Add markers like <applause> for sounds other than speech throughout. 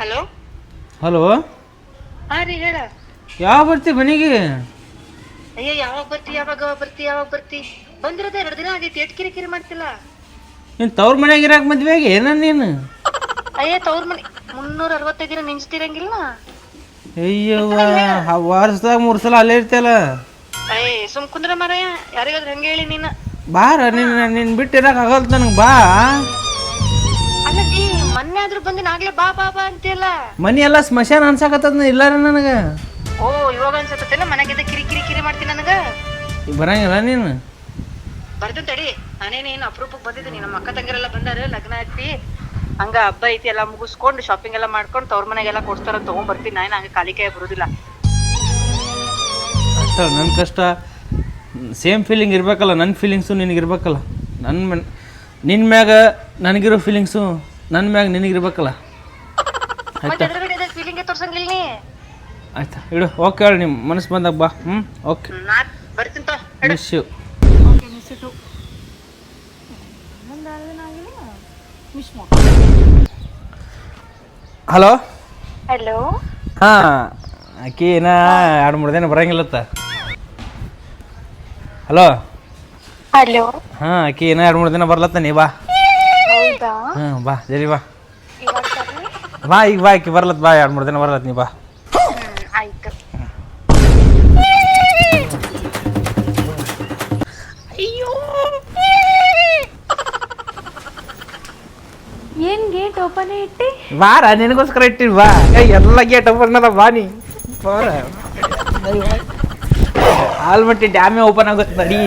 Hello? Hello? ಹಾ ರೀ ಹೇಳ. ಯಾವ ಬರ್ತಿ ಮನೆಗೆ? ಅಯ್ಯ ಯಾವಾಗ ಬರ್ತಿ ಯಾವಾಗ ಬರ್ತಿ ಯಾವಾಗ ಬರ್ತಿ? ಬಂದಿರೋದ ಎರಡು ದಿನ ಆಗೈತಿ ಎಟ್ ಕಿರಿ ಕಿರಿ ಮಾಡ್ತಿಲ್ಲ. ನೀನು ತವ್ರ ಮನ್ಯಾಗ ಇರಾಕ ಮದ್ವೆಗೆ ಏನ ನೀನು? ಅಯ್ಯ ತವ್ರ ಮನೆ ಮುನ್ನೂರ ಅರವತ್ತೈದು ದಿನ ನಿಂಚ್ತಿರಂಗಿಲ್ಲ. ಅಯ್ಯವ್ವ ಆ ವರ್ಷದಾಗ ಮೂರು ಸಲ ಅಲ್ಲೇ ಇರ್ತಿಯಲ್ಲ? ಅಯ್ಯ ಸುಮ್ ಕುಂದ್ರ ಮಾರಾಯ ಯಾರಿಗಾದ್ರೂ ಹಂಗೆ ಹೇಳಿ ನೀನು. ಬಾರ ನಿನ್ನ ನಿನ್ನ ಬಿಟ್ಟು ಇರಕ್ಕೆ ಆಗಲ್ತ ನನಗೆ ಬಾ. ಅಲ್ಲ ನೀ ಮೊನ್ನೆ ಆದ್ರೂ ಬಂದಿನ ಆಗ್ಲೇ ಬಾ ಬಾ ಬಾ ಅಂತೆಲ್ಲ ಮನಿ ಎಲ್ಲ ಸ್ಮಶಾನ ಅನ್ಸಾಕತ್ತದ ಇಲ್ಲಾರ ನನಗೆ? ಓ ಇವಾಗ ಅನ್ಸತ್ತಲ್ಲ ಮನೆಗಿದ್ದ ಕಿರಿ ಕಿರಿ ಕಿರಿ ಮಾಡ್ತೀನಿ ನನಗ? ಈಗ ಬರಂಗಿಲ್ಲ ನೀನು? ಬರ್ತೀನಿ ತಡಿ. ನಾನೇನೇನು ಅಪರೂಪಕ್ಕೆ ಬಂದಿದ್ದೀನಿ. ನಮ್ಮ ಅಕ್ಕ ತಂಗಿರೆಲ್ಲ ಬಂದಾರ ಲಗ್ನ ಐತಿ ಹಂಗ ಹಬ್ಬ ಐತಿ ಎಲ್ಲ ಮುಗಿಸ್ಕೊಂಡು ಶಾಪಿಂಗ್ ಎಲ್ಲ ಮಾಡ್ಕೊಂಡು ತವ್ರ ಮನೆಗೆಲ್ಲ ಕೊಡ್ತಾರ ತಗೊಂಡ್ ಬರ್ತೀನಿ ನಾನು ಹಂಗೆ ಖಾಲಿ ಕೈ ಬರೋದಿಲ್ಲ. ನನ್ನ ಕಷ್ಟ. ಸೇಮ್ ಫೀಲಿಂಗ್ ಇರಬೇಕಲ್ಲ ನನ್ನ ಫೀಲಿಂಗ್ಸು ನಿನಗೆ ಇರ್ಬೇಕಲ್ಲ. ನನ್ನ ನಿನ್ನ ಮ್ಯಾಗ ನನಗಿರೋ ಫೀಲಿಂಗ್ಸು ನನ್ನ ಮ್ಯಾಗ ನಿನಗಿರ್ಬೇಕಲ್ಲ <laughs> ಮತ್ತೆ ಎದುರುಗಡೆ ಫೀಲಿಂಗ್ ತೋರ್ಸಂಗಿಲ್ಲ ನೀ. ಆಯ್ತಾ ಇಡು ಓಕೆ ಹೇಳಿ ನಿಮ್ಮ ಮನಸ್ಸು ಬಂದಾಗ ಬಾ. ಹ್ಞೂ ಓಕೆ ನಾ ಬರ್ತೀನಿ ತೋ ಮಿಸ್ ಯು ಹಲೋ ಹಲೋ ಹಾಂ ಆಕಿ ಏನ ಎರಡು ಮೂರು ದಿನ ಬರಂಗಿಲ್ಲತ್ತ. ಹಲೋ ಹಲೋ ಹಾಂ ಆಕಿ ಏನ ಎರಡು ಮೂರು ದಿನ ಬರ್ಲತ್ತ ನೀ ಬಾ. ಹೌದಾ? ಹಾಂ ಬಾ ಜರಿ ಬಾ. ಇವಾಗ ಬರ್ರಿ? ಬಾ ಈಗ ಬಾ ಆಕಿ ಬರ್ಲತ್ ಬಾ ಎರಡು ಮೂರು ದಿನ ಬರ್ಲತ್ ನೀ ಬಾ. ಹ್ಮ್, ಆಯ್ತು. ಏನ್ ಗೇಟ್ ಓಪನ್ ಇಟ್ಟಿ ಬಾರ ನಿನಗೋಸ್ಕರ ಇಟ್ಟಿವಿ ಬಾ. ಏ ಎಲ್ಲ ಗೇಟ್ ಓಪನ್ ಅದ ಬಾ ನೀ. ಬಾರ. ಆಲ್ಮಟ್ಟಿ ಡ್ಯಾಮೇ ಓಪನ್ ಆಗುತ್ತೆ ನಡಿ.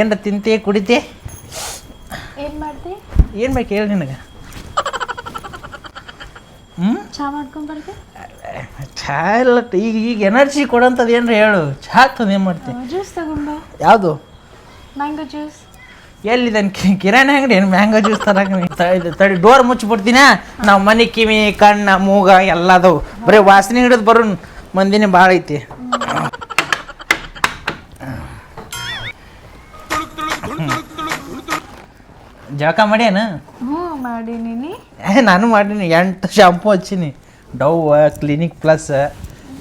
ಏನ್ರ ತಿಂತೆ ಕುಡಿತೆ? ಏನು ಮಾಡ್ತಿ? ಏನು ಬೇಕು ಹೇಳಿ ನಿನಗೆ. ಹ್ಞೂ ಚಾ ಮಾಡ್ಕೊಂಬರ್ತಿ ಚಹಾ ಇಲ್ಲ ಈಗ ಈಗ ಎನರ್ಜಿ ಕೊಡೋಂಥದ್ದು ಏನ್ರ ಹೇಳು. ಚಹಾ ತಂದು ಏನು ಮಾಡ್ತೀನಿ ಜ್ಯೂಸ್ ತಗೊಂಡು ಯಾವುದು? ಮ್ಯಾಂಗೋ ಜ್ಯೂಸ್ ಎಲ್ಲಿದೆ ಕಿರಾಣಿ ಅಂಗಡಿ? ಏನು ಮ್ಯಾಂಗೋ ಜ್ಯೂಸ್ ತರಕ ತಡಿ ಡೋರ್ ಮುಚ್ಚಿಬಿಡ್ತೀನ ನಾವು ಮನೆ ಕಿವಿ ಕಣ್ಣ ಮೂಗ ಎಲ್ಲ ಅದಾವು ಬರೀ ವಾಸನೆ ಹಿಡಿದು ಬರೋ ಮಂದಿನೇ ಭಾಳ ಐತಿ. ಜಳಕ ಮಾಡ್ಯಾನ? ಹ್ಞೂ ಮಾಡೀನಿ ಏ ನಾನು ಮಾಡೀನಿ. ಎಂಟು ಶಾಂಪು ಹಚ್ಚೀನಿ. Dove Clinic Plus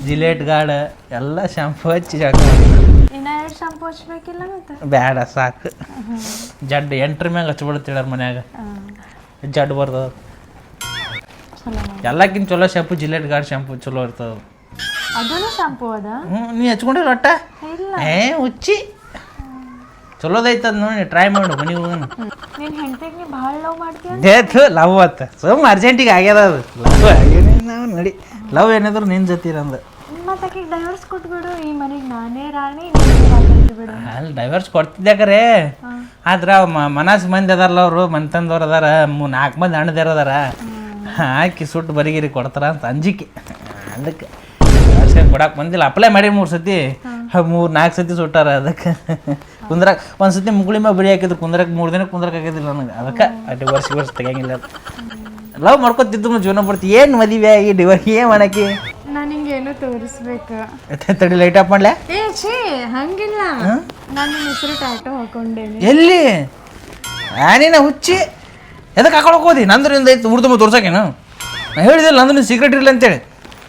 Gillette Guard ಎಲ್ಲ ಶಾಂಪು ಹಚ್ಚಿ ಜಳಕ ಇನ್ನ ಎರಡು ಶಾಂಪು ಹಚ್ಬೇಕಿಲ್ಲ ಮತ್ತೆ? ಬೇಡ ಸಾಕು. ಜಡ್ ಎಂಟ್ರ ಮ್ಯಾಗ ಹಚ್ಬಿಡ್ತೀರ ಮನ್ಯಾಗ. ಜಡ್ ಬರ್ತದ ಎಲ್ಲಕ್ಕಿಂತ ಚಲೋ ಶಾಂಪು ಜಿಲೆಟ್ ಗಾರ್ಡ್ ಶಾಂಪು ಚಲೋ ಇರ್ತದ. ಅದನ್ನು ಶಾಂಪು ಅದ? ಹ್ಞೂ ನೀ ಹಚ್ಕೊಂಡಿಲ್ಲ ಒಟ್ಟ ಏ ಹುಚ್ಚಿ. ಚಲೋದೈತದ ನೋಡಿ ಟ್ರೈ ಮಾಡು ಮನೆಗೆ ಹೋಗೋಣ. ನಿನ್ ಹೆಂಡತಿಗೆ ನೀ ಭಾಳ ಲವ್ ಮಾಡ್ತೀಯ? ದೇತ್ ಲವ್ ಅತ್ತ. ಸುಮ್ ಅರ್ಜೆಂಟಿಗೆ ಆಗ್ಯದ ಅದು. ಲವ್ ನಾವು ನಡಿ. ಲವ್ ಏನಾದ್ರು ನಿನ್ನ ಜೊತೆ ಇರಂದು. ಮತ್ತೆ ಆಕಿಗೆ ಡೈವರ್ಸ್ ಕೊಟ್ಬಿಡು ಈ ಮನೆಗೆ ನಾನೇ ರಾಣಿ ನೀನೇ ಬಿಡು. ಅಲ್ಲಿ ಡೈವರ್ಸ್ ಕೊಡ್ತಿದ್ದೆ ಆದ್ರೆ ಮನಸ್ಸು ಮಂದಿ ಅದಾರಲ್ಲ ಅವರು ಮನ್ತಂದವ್ರು ಅದಾರ ಮೂ ನಾಲ್ಕು ಮಂದಿ ಅಣ್ಣದಾರ ಅದಾರ. ಹಾಕಿ ಸುಟ್ಟು ಬರಿಗಿರಿ ಕೊಡ್ತಾರ ಅಂತ ಅಂಜಿಕೆ. ಅದಕ್ಕೆ ವರ್ಷ ಕೊಡಕ್ಕೆ ಬಂದಿಲ್ಲ. ಅಪ್ಲೈ ಮಾಡಿ ಮೂರು ಸತಿ. ಮೂರು ನಾಲ್ಕು ಸತಿ ಸುಟ್ಟಾರ ಅದಕ್ಕೆ. ಕುಂದ್ರಕ್ ಒಂದ್ಸತಿ ಮುಗುಳಿ ಮ್ಯಾಗ ಬರಿ ಹಾಕಿದ್ರು ಕುಂದ್ರಕ್ ಮೂರು ದಿನ ಕುಂದ್ರಕ್ ಆಗಿದ್ದಿಲ್ಲ ನನಗೆ. ಅದಕ್ಕೆ ಅಡ್ಡಿ ವರ್ಷ ವರ್ಷ ತೆಗಿಯಂಗಿಲ್ಲ ಲವ್ ಮಾಡ್ಕೊತಿದ್ದು ಜೀವನ ಬರ್ತಿ ಏನು ಮದುವೆ ಆಗಿ ಡಿವರ್ ಏನು ಮಾಡಕ್ಕೆ? ನಾನು ಏನು ತೋರಿಸ್ಬೇಕು. ತಡಿ ಲೈಟ್ ಆಫ್ ಮಾಡ್ಲೆ? ಏ ಛೇ ಹಂಗಿಲ್ಲ. ನಾನು ನಿನ್ನ ಹೆಸರು ಟ್ಯಾಟೋ ಹಾಕೊಂಡೇನಿ. ಎಲ್ಲಿ? ಆನಿನ ಹುಚ್ಚಿ. ಎದಕ್ಕೆ ಹಾಕೊಳಕ್ ಹೋದಿ? ನಂದ್ರಿಂದ ಐತಿ ಉರ್ದು ತೋರ್ಸಕೇನು? ನಾ ಹೇಳಿದಿಲ್ಲ ನಂದು ನೀನು ಸೀಕ್ರೆಟ್ ಇರಲಿ ಅಂತೇಳಿ.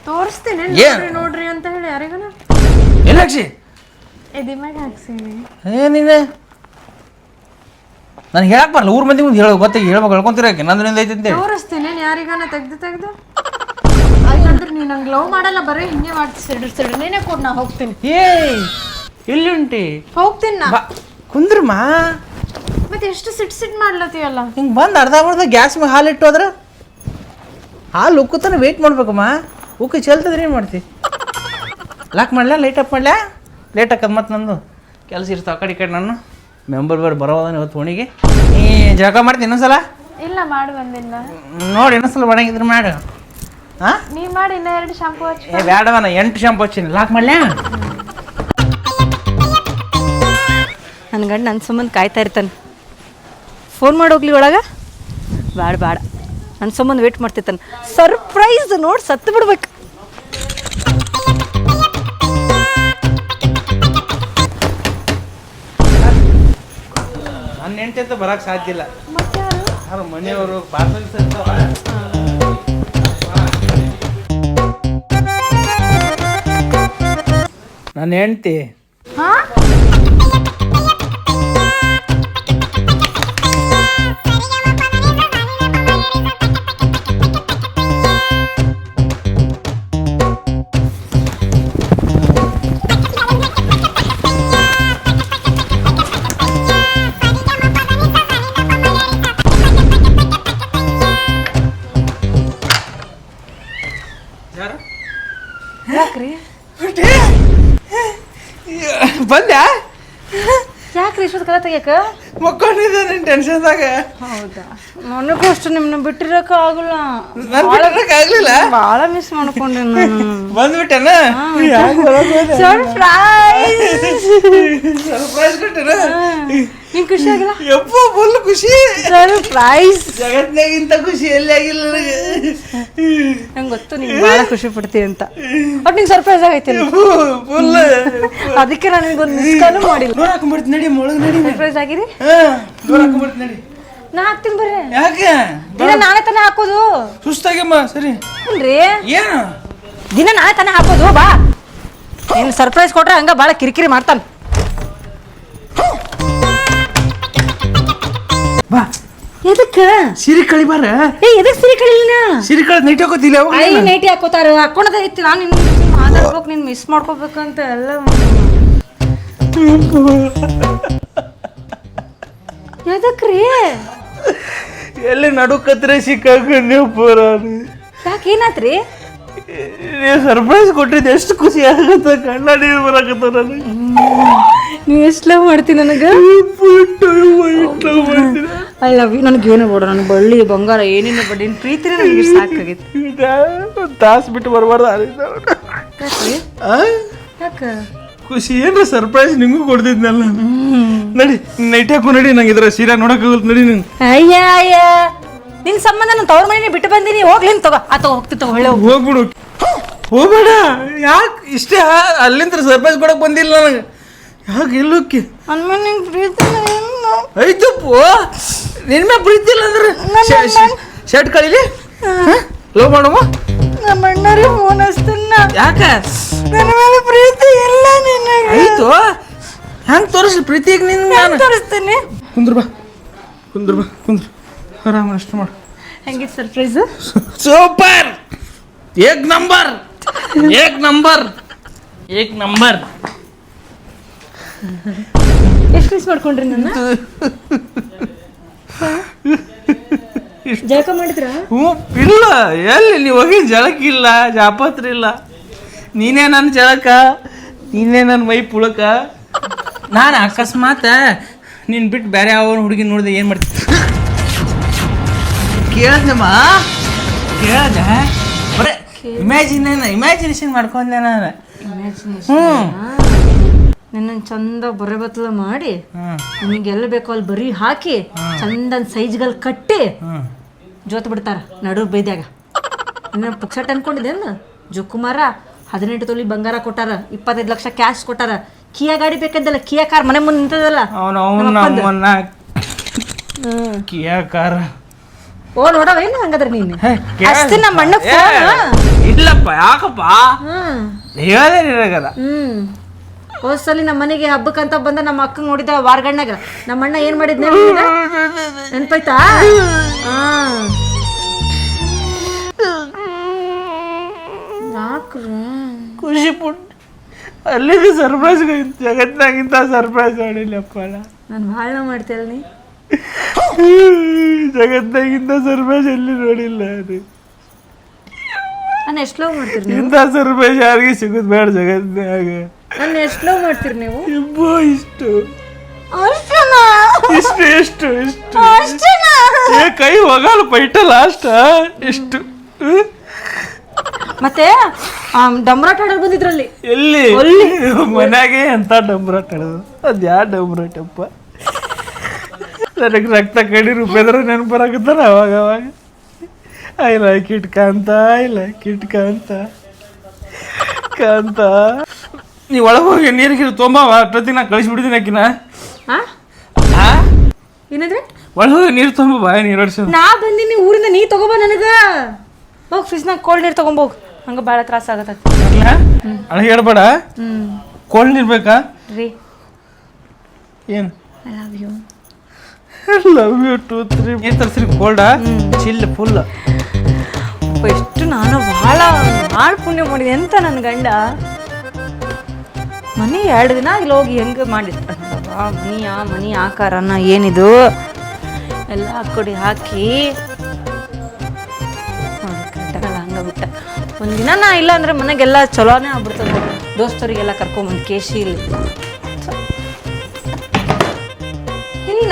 ತೋರಿಸ್ತೀನಿ ಏನ್? ನೋಡ್ರಿ ನೋಡ್ರಿ ಅಂತ ಹೇಳಿ ಯಾರಿಗನ? ಎಲ್ಲಿ ಹಾಕ್ಸೀನಿ ಏನಿದೆ ನಾನು? ಹೇಳಕ್ ಬರಲ್ಲ ಊರ್ ಮಂದಿ ಮುಂದೆ ಹೇಳೋ ಗೊತ್ತಾಗಿ ಹೇಳ್ಬೇಕು ಹೇಳ್ಕೊಂತಿರಕ್ಕೆ ನಂದ್ರಿಂದ ಐತಿ ಅಂತೇಳಿ ತೋರಿಸ್ತೀನಿ ಯಾರಿಗಾನ ತೆಗ್ದು ತೆಗ್ದು? ಅಲ್ಲಂದ್ರೆ ನೀನು ನಂಗೆ ಲವ್ ಮಾಡಲ್ಲ ಬರೀ ಹಿಂಗೆ ಮಾಡ್ತಿ ಸಿಡು ಸಿಡು ನೀನೇ ಕೊಡು ನಾ ಹೋಗ್ತೀನಿ. ಏಯ್ ಇಲ್ಲಿ ಉಂಟಿ ಹೋಗ್ತೀನಿ ನಾ. ಕುಂದ್ರಮ್ಮ ಮತ್ತೆ ಎಷ್ಟು ಸಿಟ್ ಸಿಟ್ ಮಾಡ್ಲತ್ತೀಯಲ್ಲ? ಹಿಂಗೆ ಬಂದು ಅರ್ಧ ಬರ್ಧ ಗ್ಯಾಸ್ ಮ್ಯಾಗ ಹಾಲು ಇಟ್ಟು ಹೋದ್ರೆ? ಹಾಲು ಉಕ್ಕುತ್ತಾನೆ ವೆಯ್ಟ್ ಮಾಡ್ಬೇಕಮ್ಮ. ಉಕ್ಕಿ ಚೆಲ್ತದ್ರೆ ಏನು ಮಾಡ್ತಿ? ಲಾಕ್ ಮಾಡ್ಲಾ ಲೈಟ್ ಅಪ್ ಮಾಡ್ಲಾ ಲೇಟ್ ಆಕದ್ ಮತ್ತೆ ನಂದು. ಕೆಲಸ ಇರ್ತಾವ ಆ ಕಡೆ ಈ ಕಡೆ ನಾನು. ಮೆಂಬರ್ ಬೇರೆ ಬರೋದಾನೆ ಇವತ್ತು ಓಣಿಗೆ ನೀ ಜಳಕ ಮಾಡ್ತೀನಿ ಇನ್ನೊಂದ್ಸಲ? ಇಲ್ಲ ಮಾಡಿ ಬಂದಿಲ್ಲ ನೋಡಿ ಇನ್ನೊಂದ್ಸಲ ಮಾಡಂಗಿದ್ರೆ ಮಾಡು. ಹಾಂ ನೀ ಮಾಡಿ ಇನ್ನ ಎರಡು ಶಾಂಪು ಹಚ್ಚಿ. ಏ ಬೇಡವ ನಾ ಎಂಟು ಶಾಂಪು ಹಚ್ಚೀನಿ. ಲಾಕ್ ಮಾಡ್ಲ್ಯಾ ನನ್ನ ಗಂಡ ನನ್ನ ಸಂಬಂಧ ಕಾಯ್ತಾ ಇರ್ತಾನೆ. ಫೋನ್ ಮಾಡೋಗ್ಲಿ ಒಳಗೆ. ಬೇಡ ಬೇಡ ನನ್ನ ಸಂಬಂಧ ವೇಟ್ ಮಾಡ್ತಿರ್ತಾನೆ. ಸರ್ಪ್ರೈಸ್ ನೋಡಿ ಸತ್ತು ಬಿಡ್ಬೇಕು. ಹೆಂಡತಿ ಅಂತ ಬರಕ್ ಸಾಧ್ಯ ಇಲ್ಲ. ಯಾರು? ಮನೆಯವರು ಇರ್ತಾವ ನನ್ನ ಹೆಂಡತಿ. ಹಾ? ಯಾರು? ಯಾಕ್ರಿ? ಬಂದ್ಯಾ? ಯಾಕ್ರಿ ಇಷ್ಟೊತ್ತು ಕಲ ತೆಗಿಯಕ? ಮಕ್ಕೊಂಡಿದ್ದೆ ನಿನ್ ಟೆನ್ಷನ್ದಾಗ ಹೌದಾ? ನನಗೂ ಅಷ್ಟು ನಿಮ್ಮನ್ನ ಬಿಟ್ಟಿರಕ ಆಗಲ್ಲ. ಭಾಳ ಮಿಸ್ ಮಾಡ್ಕೊಂಡೆ ನಾನು. ಬಂದ್ಬಿಟ್ಟೆನ? ಸರ್ಪ್ರೈಸ್! ಸರ್ಪ್ರೈಸ್ ಕೊಟ್ಟೆನ? ನಿಂಗೆ ಖುಷಿ ಆಗಿಲ್ಲ? ಯಪ್ಪ ಫುಲ್ ಖುಷಿ! ಸರ್ಪ್ರೈಸ್! ಜಗತ್ನಾಗಿಂತ ಖುಷಿ ಎಲ್ಲಿ ಆಗಿಲ್ಲ ನನಗೆ. ನಂಗೆ ಗೊತ್ತು ನೀನು ಭಾಳ ಖುಷಿ ಪಡ್ತೀವಿ ಅಂತ. ಬಟ್ ನಿಂಗೆ ಸರ್ಪ್ರೈಸ್ ಆಗೈತೆ ಫುಲ್ ಅದಕ್ಕೆ ನಾನು ನಿನ್ಗೊಂದು ಮಿಸ್ ಕಾಲು ಮಾಡಿಲ್ಲ. ದೂರ ಹಾಕೊಂಡ್ಬಿಡ್ತು ನಡಿ ಒಳಗೆ ನಡಿ. ಸರ್ಪ್ರೈಸ್ ಆಗಿರಿ? ದೂರ ಹಾಕೊಂಡ್ಬಿಡ್ತು ನಡಿ. ನಾ ಹಾಕ್ತೀನಿ ಬರ್ರಿ. ಯಾಕೆ? ನಾಳೆ ತಾನೇ ಹಾಕೋದು. ಸುಸ್ತಾಗಮ್ಮ ಸರಿ. ಏನು? ದಿನ ನಾ ತಾನೆ ಹಾಕೋದು ಬಾ. ಏನು ಸರ್ಪ್ರೈಸ್ ಕೊಟ್ರೆ ಹಂಗ ಭಾಳ ಕಿರಿಕಿರಿ ಮಾಡ್ತಾನೆ. ಬಾ. ಎದಕ್ಕ? ಸಿರಿ ಕಳಿಬಾರ ಏ ಎದಕ್ ಸಿರಿ ಕಳಿಲಿನ ಸಿರಿ ಕಳಿ ನೈಟ್ ಹಾಕೋತಿಲ್ಲ ಐ ನೈಟಿ ಹಾಕೋತಾರ. ಹಾಕೊಂಡದ ಐತಿ. ನಾನು ನಿನ್ನ ಮಾತಾಡ್ಬೇಕು ನೀನು ಮಿಸ್ ಮಾಡ್ಕೋಬೇಕಂತ ಎಲ್ಲ ಎದಕ್ರಿ? ಎಲ್ಲಿ ನಡು ಕತ್ರೆ ಸಿಕ್ಕಾಕೊಂಡ್ಯಪ್ಪ ನಾನು ಯಾಕೆ ಏನಾತ್ರಿ? ನೀವು ಸರ್ಪ್ರೈಸ್ ಕೊಟ್ಟಿದ್ದು ಎಷ್ಟು ಖುಷಿ ಆಗುತ್ತೆ? ಕಣ್ಣ ನೀರು ಬರಾಕತ್ತ ನನಗೆ. ನೀವು ಎಷ್ಟು ಲವ್ ಮಾಡ್ತೀನಿ ನನಗೆ? ಐ ಲವ್ ಯು ನನಗೆ ಏನು ಬೇಡ ನನಗೆ ಬಳ್ಳಿ ಬಂಗಾರ ಏನೇನು ಬೇಡ. ನಿನ್ನ ಪ್ರೀತಿನೇ ನನಗೆ ಸಾಕಾಗೈತಿ. ಒಂದು ತಾಸು ಬಿಟ್ಟು ಬರಬಾರ್ದು ಯಾಕೆ? ಖುಷಿ ಏನ್ರ ಸರ್ಪ್ರೈಸ್ ನಿಮಗೂ ಕೊಡ್ತಿದ್ನಲ್ಲ. ನಡಿ ನೈಟ್ ಹಾಕು ನಡಿ ನಂಗೆ ಇದ್ರ ಸೀರೆ ನೋಡಕ್ಕಾಗಲ್ ನಡಿ ನೀನು. ಅಯ್ಯ ಅಯ್ಯ ನಿನ್ನ ಸಂಬಂಧ ನಾನು ತವ್ರ ಮನೆ ಬಿಟ್ಟು ಬಂದೀನಿ ಹೋಗ್ಲಿ ತಗೋ. ಆ ತಗೋ ಹೋಗ್ತಿ ತಗೋ ಒಳ್ಳೆ ಹೋಗು ಹೋಗ್ಬಿಡು. ಹೋಗ್ಬೇಡ. ಯಾಕೆ ಇಷ್ಟೇ ಅಲ್ಲಿಂದ ಸರ್ಪ್ರೈಸ್ ಕೊಡಕ್ ಬಂದಿಲ್ಲ ನನಗೆ. ಯಾಕೆ ಇಲ್ಲಕ್ಕೆ? ಅಂದ್ಮೇಲೆ ನಿಂಗೆ ಪ್ರೀತಿ ಇಲ್ಲ. ಐತಪ್ಪು ನಿನ್ ಮ್ಯಾಗ ಪ್ರೀತಿ ಇಲ್ಲ ಅಂದ್ರೆ ಶರ್ಟ್ ಕಳಿಲಿ? ಲವ್ ಮಾಡಮ್ಮ? ನಮ್ಮ ಅಣ್ಣರು ಫೋನ್ ಹಚ್ತಿಲ್ಲ ಯಾಕೆ? ನನ್ನ ಮೇಲೆ ಪ್ರೀತಿ ಇಲ್ಲ ನಿನಗೆ. ಐತು ಹೆಂಗ್ ತೋರಿಸ್ಲಿ ಪ್ರೀತಿಗೆ ನಿನ್ ನಾನು ತೋರಿಸ್ತೀನಿ? ಕುಂದ್ರ ಬಾ. ಕುಂದ್ರ ಬಾ ಕುಂದ್ರ. ಆರಾಮ ಅಷ್ಟು ಮಾಡು ಹೆಂಗಿತ್ತು ಸರ್ಪ್ರೈಸ್ ಸೂಪರ್ ಏಕ್ ನಂಬರ್! ಏಕ್ ನಂಬರ್! ಏಕ್ ನಂಬರ್! ಎಷ್ಟು ಮಿಸ್ ಮಾಡ್ಕೊಂಡ್ರಿ ನನ್ನ? ಜಳಕ ಮಾಡಿದ್ರ? ಹ್ಞೂ ಇಲ್ಲ. ಎಲ್ಲಿ ನೀವು ಹೋಗಿ ಜಳಕಿಲ್ಲ ಜಾಪತ್ರ ಇಲ್ಲ. ನೀನೇ ನನ್ನ ಜಳಕ ನೀನೇ ನನ್ನ ಮೈ ಪುಳಕ. ನಾನು ಅಕಸ್ಮಾತ್ ನೀನು ಬಿಟ್ಟು ಬೇರೆ ಯಾವ ಹುಡುಗಿ ನೋಡಿದೆ ಏನು ಮಾಡ್ತೀನಿ ಕೇಳ್ದಮ್ಮ ಕೇಳ್ದೆ ಬರೇ ಇಮ್ಯಾಜಿನ್ ಇಮ್ಯಾಜಿನೇಷನ್ ಮಾಡ್ಕೊಂಡೆ ನಾನು. ಹ್ಞೂ ನಿನ್ನ ಚಂದ ಬರೆ ಬತ್ತಲ ಮಾಡಿ ನಿಮಗೆ ಎಲ್ಲಿ ಬೇಕೋ ಅಲ್ಲಿ ಬರೀ ಹಾಕಿ ಚಂದನ್ ಸೈಜ್ಗಳು ಕಟ್ಟಿ ಜೋತ್ ಬಿಡ್ತಾರ ನಡು ಬೈದ್ಯಾಗ. ನಿನ್ನ ಪುಕ್ಷಟ್ ಅನ್ಕೊಂಡಿದ್ದೇನು ಜುಕುಮಾರ ಹದಿನೆಂಟು ತೊಲಿ ಬಂಗಾರ ಕೊಟ್ಟಾರ ಇಪ್ಪತ್ತೈದು ಲಕ್ಷ ಕ್ಯಾಶ್ ಕೊಟ್ಟಾರ. ಕಿಯಾ ಗಾಡಿ ಬೇಕಂತಲ್ಲ ಕಿಯಾ ಕಾರ್ ಮನೆ ಮುಂದೆ ನಿಂತದಲ್ಲ? ಕಿಯಾ ಕಾರ. ಓ ನೋಡವೇನು ಹಂಗಾದ್ರೆ ನೀನು? ಅಷ್ಟೇ ನಮ್ಮ ಅಣ್ಣ ಏ, ಇಲ್ಲಪ್ಪ ಯಾಕಪ್ಪ? ಹೇಳದೆ ನಿನಗದ ಹ್ಮ್. ಹೋದ್ಸಲಿ ನಮ್ಮ ಮನೆಗೆ ಹಬ್ಬಕ್ಕಂತ ಬಂದ ನಮ್ಮ ಅಕ್ಕ ನೋಡಿದ ವಾರಗಣ್ಣಾಗ. ನಮ್ಮ ಅಣ್ಣ ಏನ್ ಮಾಡಿದ್ನ ನೆನ್ಪಾಯ್ತಾ? ಯಾಕ್ರಿ? ಖುಷಿ ಪುಟ್. ಅಲ್ಲಿಗೆ ಸರ್ಪ್ರೈಸ್ ಜಗತ್ನಾಗಿಂತ ಸರ್ಪ್ರೈಸ್ ಮಾಡಿಲ್ಲಪ್ಪ. ನಾನು ಭಾಳ ಮಾಡ್ತೇನೆ ನೀ? <laughs> ಜಗತ್ನಾಗಿಂತ ಸರ್ಪ್ರೈಸ್ ಎಲ್ಲಿ ನೋಡಿಲ್ಲ ಅದು. ನಾನು ಎಷ್ಟು ಲವ್ ಮಾಡ್ತೀರಿ ನೀವು? ಇಂಥ ಸರ್ಪ್ರೈಸ್ ಯಾರಿಗೆ ಸಿಗುದು ಬೇಡ ಜಗತ್ನಾಗ ನನ್ನ ಎಷ್ಟು ಲವ್ ಮಾಡ್ತೀರಿ ನೀವು? ಇಬ್ಬೋ ಇಷ್ಟು. ಇಷ್ಟು ಇಷ್ಟು ಇಷ್ಟು. ಏ ಕೈ ಹೋಗಲ್ಲ ಪೈಟ ಲಾಸ್ಟ್ ಇಷ್ಟು? ಮತ್ತೆ ಆ, ಆಡೋದು ಬಂದಿದ್ರಲ್ಲಿ. ಎಲ್ಲಿ? ಮನ್ಯಾಗೆ ಎಂತ ಡಂಬ್ರಾಟ್ ಆಡೋದು ಅದ್ಯಾ ಡಮ್ರಾಟಪ್ಪ ಡಂಬ್ರಾಟಪ್ಪ ನನಗೆ ರಕ್ತ ಕಡಿ ರೂಪಾಯಿದ್ರೆ ನೆನಪು ಬರಾಕತ್ತಾರ ಅವಾಗ ಅವಾಗ. I like it Kanta I like it Kanta. Kanta. ನೀವು ಒಳಗೆ ಹೋಗಿ ನೀರು ಗೀರು ತೊಂಬಾವ ಅಷ್ಟೊತ್ತಿಗೆ ನಾ ಕಳಿಸ್ಬಿಡ್ತೀನಿ ಆಕಿನ? ಏನಂದ್ರೆ? ಒಳಗೆ ನೀರು ತುಂಬ ಬಾ ನೀರು ಹೊಡ್ಸು. ನಾ ಬಂದಿನಿ ಊರಿಂದ ನೀ ತಗೋಬ ನನಗ. ಹೋಗ್ ಫ್ರಿಜ್ನಾಗ ಕೋಲ್ಡ್ ನೀರು ತಗೊಂಬೋಗ್ ಹಂಗ. ಭಾಳ ತ್ರಾಸ ಆಗತ್ತ ಅಲ್ಲ ಹೇಳ್ಬೇಡ? ಕೋಲ್ಡ್ ನೀರು ಬೇಕಾ? ರೀ. ಏನು? I love you love you too three ಏನು ತರಿಸ್ರಿ ಕೋಲ್ಡಾ ಚಿಲ್ ಫುಲ್ ಎಷ್ಟು ನಾನು ಭಾಳ ಭಾಳ ಪುಣ್ಯ ಮಾಡಿದೆ. ಅಂತ ನನ್ನ ಗಂಡ? ಮನೆ ಎರಡು ದಿನ ಇಲ್ಲಿ ಹೋಗಿ ಹೆಂಗೆ ಮಾಡಿರ್ತಾನೆ ಮನಿ ಆ ಮನಿ ಆಕಾರನ ಏನಿದು? ಎಲ್ಲ ಹಾಕೊಡಿ ಹಾಕಿ ಹಂಗೆ ಬಿಟ್ಟ. ಒಂದಿನ ನಾ ಇಲ್ಲ ಅಂದ್ರೆ ಮನೆಗೆಲ್ಲ ಚಲೋನೇ ಆಗ್ಬಿಡ್ತದೆ. ದೋಸ್ತರಿಗೆಲ್ಲ ಕರ್ಕೊಂಬಂದು ಕೇಶಿ ಇಲ್ಲಿ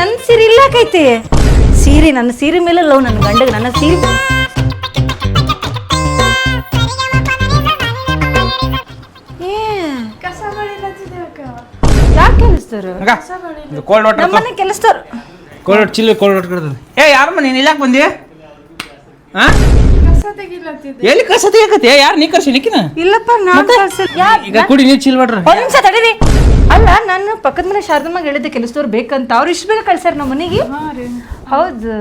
ನನ್ನ ಸೀರೆ ಇಲ್ಲಾಕೈತಿ ಸೀರೆ ನನ್ನ ಸೀರೆ ಮೇಲೆ ಲವ್ ನನ್ನ ಗಂಡಗೆ ನನ್ನ ಸೀರೆ. ಯಾಕೆ ಕೋಲ್ಡ್ ವಾಟರ್ ನಮ್ಮನೆ ಕೋಲ್ಡ್ ವಾಟರ್ ಕೋಲ್ಡ್ ವಾಟರ್ ಏ ಯಾರಮ್ಮ ನೀನು ಇಲ್ಲಾಕ್ ಬಂದಿ? ಹಾ ಎಲ್ಲಿ ಕಸ ತೆಗಿಯಕತ್ತಿ? ಯಾರು ನೀ ಕರ್ಸಿ? ನಿಕ್ಕಿನ? ಇಲ್ಲಪ್ಪ ಕಳ್ಸಿಲ್ಲ. ಈಗ ಕುಡಿ ನೀರು ಚಿಲ್ ವಾಟ್ರ್ ಒಂದ್ ನಿಮಿಷ ತಡೀರಿ. ಅಲ್ಲ ನಾನು ಪಕ್ಕದ ಮನೆ ಶಾರದಮ್ಮಗೆ ಹೇಳಿದ್ದೆ ಕೆಲಸದವ್ರು ಬೇಕಂತ. ಅವ್ರು ಇಷ್ಟು ಬೇಗ ಕಳ್ಸ್ಯಾರ ನಮ್ಮ ಮನೆಗೆ ಹೌದು.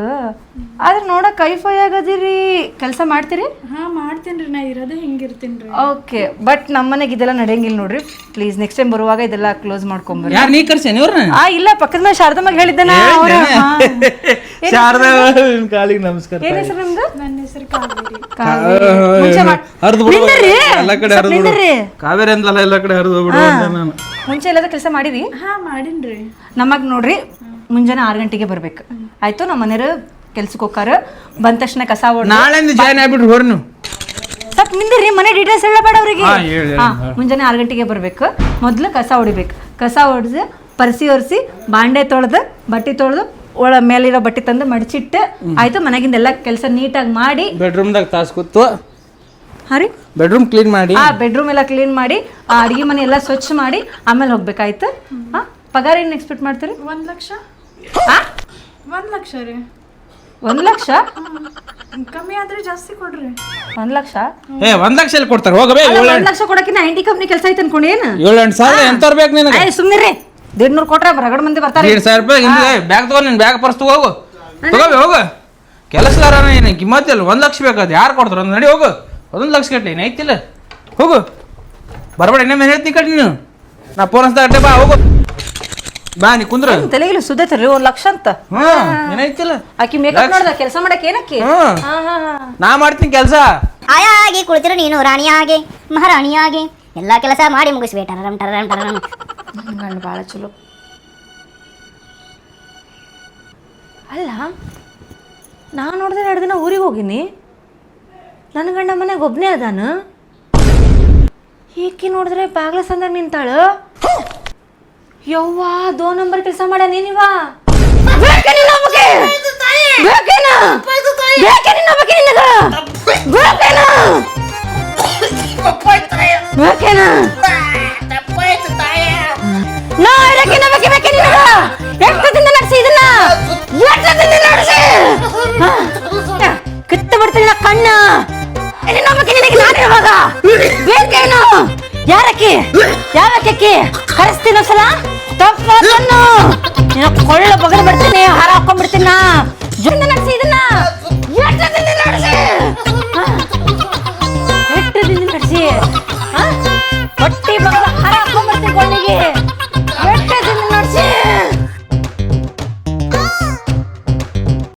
ಆದ್ರೆ ನೋಡಕ್ ಕೈಫೈ ಆಗದಿರಿ. ಕೆಲಸ ಮಾಡ್ತೀರಿ? ಹಾ ಮಾಡ್ತೇನ್ರಿ ನಾ ಇರೋದೇ ಹಿಂಗಿರ್ತೀನ್ರಿ. ಓಕೆ ಬಟ್ ನಮ್ಮ ಮನೆಗೆ ಇದೆಲ್ಲ ನಡೆಯಂಗಿಲ್ಲ ನೋಡ್ರಿ. ಪ್ಲೀಸ್ ನೆಕ್ಸ್ಟ್ ಟೈಮ್ ಬರುವಾಗ ಇದೆಲ್ಲ ಕ್ಲೋಸ್ ಮಾಡ್ಕೊಂಬರ್ರಿ ಯಾರು ನೀ ಕರ್ಸೇನಿ ಇವ್ರನ್ನ ಆ ಇಲ್ಲ ಪಕ್ಕದ ಮನೆ ಶಾರದಮ್ಮಗೆ ಹೇಳಿದ್ದನ ಅವರು? ಶಾರದಾ <laughs> ನಿನ್ ಕಾಲಿಗೆ ನಮಸ್ಕಾರ ಏನ್ ಹೆಸರು ನಿಮ್ದು? ನನ್ನ ಹೆಸರು ಕಾವೇರಿ. ಮುಂಚೆ ಮಾಡ್- ಹರಿದು ನಿಂದ್ರಿ. ಎಲ್ಲ ಕಡೆ ಸ್ವಲ್ಪ ಹರಿದು ಬಿಡು. ನಿಂದ್ರಿ. ಕಾವೇರಿ ಅಂತಲ್ಲ ಎಲ್ಲ ಕಡೆ ಹರಿದು ಬಿಡು ಅಂತ ನಾನು. ಮುಂಚೆ ಎಲ್ಲದ ಕೆಲಸ ಮಾಡಿರಿ? ಹಾ ಮಾಡಿನ್ರಿ. ನಮಗ್ ನೋಡ್ರಿ ಮುಂಜಾನೆ ಆರು ಗಂಟೆಗೆ ಬರ್ಬೇಕು. ಆಯ್ತು ನಮ್ಮ ಮನೆಯವರು ಕೆಲ್ಸಕ್ಕೆ ಹೋಗಾರ ಬಂದ ತಕ್ಷಣ ಕಸ ಹೊಡ್ ನಾಳೆಯಿಂದ ಜಾಯ್ನ್ ಆಗ್ಬಿಟ್ರಿ ಹೋರಿ ನೀವು ಸ್ವಲ್ಪ ನಿಂದಿರಿ ಮನೆ ಡೀಟೇಲ್ಸ್ ಹೇಳಬೇಡ ಅವ್ರಿಗೆ. ಹಾ, ಹೇಳಿ, ಹೇಳಿ, ಹಾ ಮುಂಜಾನೆ ಆರು ಗಂಟೆಗೆ ಬರ್ಬೇಕು. ಮೊದ್ಲು ಕಸ ಹೊಡಿಬೇಕು ಕಸ ಹೊಡೆದು ಪರ್ಸಿ ಒರೆಸಿ ಬಾಂಡೆ ತೊಳೆದು ಬಟ್ಟೆ ತೊಳೆದು ಒಳ ಮೇಲಿರೋ ಬಟ್ಟೆ ತಂದು ಮಡಚಿಟ್ಟು ಆಯ್ತು ಮನೆಗಿಂದ ಎಲ್ಲ ಕೆಲಸ ನೀಟಾಗಿ ಮಾಡಿ. ಬೆಡ್ರೂಮ್ದಾಗ ತಾಸು ಕೂತು. ಹಾ ರೀ. ಬೆಡ್ರೂಮ್ ಕ್ಲೀನ್ ಮಾಡಿ. ಆ ಬೆಡ್ರೂಮ್ ಎಲ್ಲ ಕ್ಲೀನ್ ಮಾಡಿ ಆ ಅಡಿಗೆ ಮನೆ ಎಲ್ಲ ಸ್ವಚ್ಛ ಮಾಡಿ ಆಮೇಲೆ ಹೋಗ್ಬೇಕಾಯ್ತು. ಹಾ ಪಗಾರ ಏನು ಎಕ್ಸ್ಪೆಕ್ಟ್ ಮಾಡ್ತೀರಿ? ಒಂದ್ ಲಕ್ಷ. ಒಂದ್ ಲಕ್ಷ ರೀ. ಒಂದ್ ಲಕ್ಷ? ಕಮ್ಮಿ ಆದ್ರೆ ಜಾಸ್ತಿ ಕೊಡ್ರಿ. ಒಂದ್ ಲಕ್ಷ? ಏ ಒಂದ್ ಲಕ್ಷ ಎಲ್ಲಿ ಕೊಡ್ತಾರೆ? ಹೋಗಬೇ ಅಲ್ಲ, ಏಳು ಒಂದ್ ಲಕ್ಷ ಕೊಡಕಿನ ಐಟಿ ಕಂಪ್ನಿ ಕೆಲಸ ಐತೆ ಅನ್ಕೊಂಡು ಏನು? ಏಳು ಎಂಟು ಸಾವಿರ ಎಂತವ್ರು ಬೇಕು ನಿನಗೆ? ಏ ರೀ ದೇಡ್ನೂರು ಕೊಟ್ರೆ ರಗಡ್ ಮಂದಿ ಬರ್ತಾರೆ. ಎರಡು ಸಾವಿರ ರೂಪಾಯಿ ಹಿಂದೆ ಬ್ಯಾಗ್ ತಗೋ ನಿನ್ ಬ್ಯಾಗ್ ಪರ್ಸ್ ತಗೋ ಹೋಗು. ತಗೋಬೇ ಹೋಗು. ಕೆಲಸಗಾರ ಏನು ಕಿಮ್ಮತ್ತಿಲ್ಲ ಒಂದ್ ಲಕ್ಷ ಬೇಕಾದ ಯಾರು ಕೊಡ್ತಾರ? ನಡಿ ಹೋಗು. ಒಂದೊಂದು ಲಕ್ಷ ಕಟ್ಲಿ. ಏನು ಐತಿಲ್ಲ? ಹೋಗು. ಬರಬೇಡ ಇನ್ನೊಮ್ಮೆ ಹೇಳ್ತೀನಿ ಕಟ್ಟಿ ನೀನು. ನಾ ಫೋನ್ ಹಚ್ತಾ ಅಡ್ಡೆ ಬಾ ಹೋಗು. ಬಾ ನೀ ಕುಂದ್ರ. ತಲೆಗಿಲ್ಲ ಸುದ್ದೈತ್ರಿ ಒಂದ್ ಲಕ್ಷ ಅಂತ. ಹಾ ಏನೈತಿಲ್ಲ ಆಕಿ ಮೇಕಪ್ ನೋಡ್ದ ಕೆಲಸ ಮಾಡಕ್ ಏನಕ್ಕೆ? ಹ್ಮ್ ಹಾ ಹಾ ಹಾ. ನಾ ಮಾಡ್ತೀನಿ ಕೆಲಸ. ಆಯಾಗಿ ಕುಳಿತಿರು ನೀನು ರಾಣಿಯಾಗೆ ಮಹಾರಾಣಿಯಾಗೆ. ಎಲ್ಲಾ ಕೆಲಸ ಮಾಡಿ ಮುಗಿಸ್ಬೇಟ ರಮ್ ಟರರಂ ಟರರಂ ಗಂಡ ಭಾಳ ಚಲೋ. ಅಲ್ಲ ನಾ ನೋಡಿದ್ರೆ ಎರಡು ದಿನ ಊರಿಗೆ ಹೋಗಿನಿ. ನನ್ನ ಗಂಡ ಮನೆಗೆ ಒಬ್ಬನೇ ಅದಾನ. ಈಕಿ ನೋಡಿದ್ರೆ ಬಾಗ್ಲ ಸಂದಾಗ ನಿಂತಾಳು? ಯವ್ವ ದೋ ನಂಬರ್ ಕೆಲಸ ಮಾಡ ನೀನಿವ ಬೇಕೇನಿಲ್ಲ ಒಬ್ಬಾಕೆ? ಬೇಕೇನ? ಬೇಕೇನಿಲ್ಲ ಒಬ್ಬಾಕೆ ನಿನಗ? ಬೇಕೇನ? ಬೇಕೇನ? ನಾ ಇರಕ್ಕಿನ್ನ ಬಗ್ಗೆ ಬೇಕೆ ನಿನಗ? ಎಷ್ಟು ದಿನ ನಡೆಸಿ ಇದನ್ನ ಎಷ್ಟು ದಿನ ನಡೆಸಿ ಕಿತ್ತ ಬಿಡ್ತೀನಿ ಕಣ್ಣ ನಿನ್ನ ಬಗ್ಗೆ ನಿನಗೆ ನಾನು ಬೇಕೇನು ಯಾರಕ್ಕೆ? ಯಾವಕ್ಕೆ ಕರೆಸ್ತೀನ ಸಲ ತಪ್ಪನ್ನು ಕೊಳ್ಳ ಬಗಲ್ ಬರ್ತೀನಿ ಹಾರ ಹಾಕೊಂಡ್ಬಿಡ್ತೀನಿ ನಾ. ಇದನ್ನ.